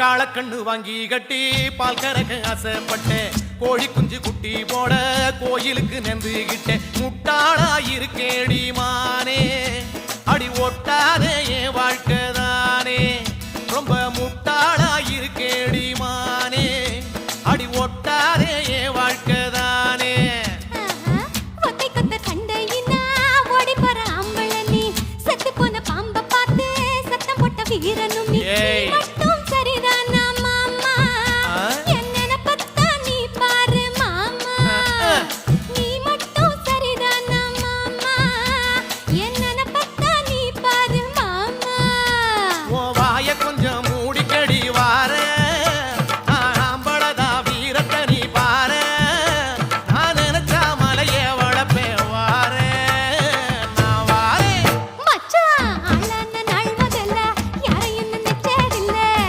கால கண்ணு வாங்கி கட்டி பால் கறக்க ஆசைப்பட்டேன் கோழி குஞ்சு குட்டி போட கோயிலுக்கு நெந்துகிட்டேன் முட்டாளா இருக்கேடி மானே அடி ஒட்டாதே என் வாழ்க்கை தானே. ரொம்ப முட்டாளா இருக்கேடி மானே அடி ஒட்டாதே என் வாழ்க்கை தானே. வீரனும் ஏய்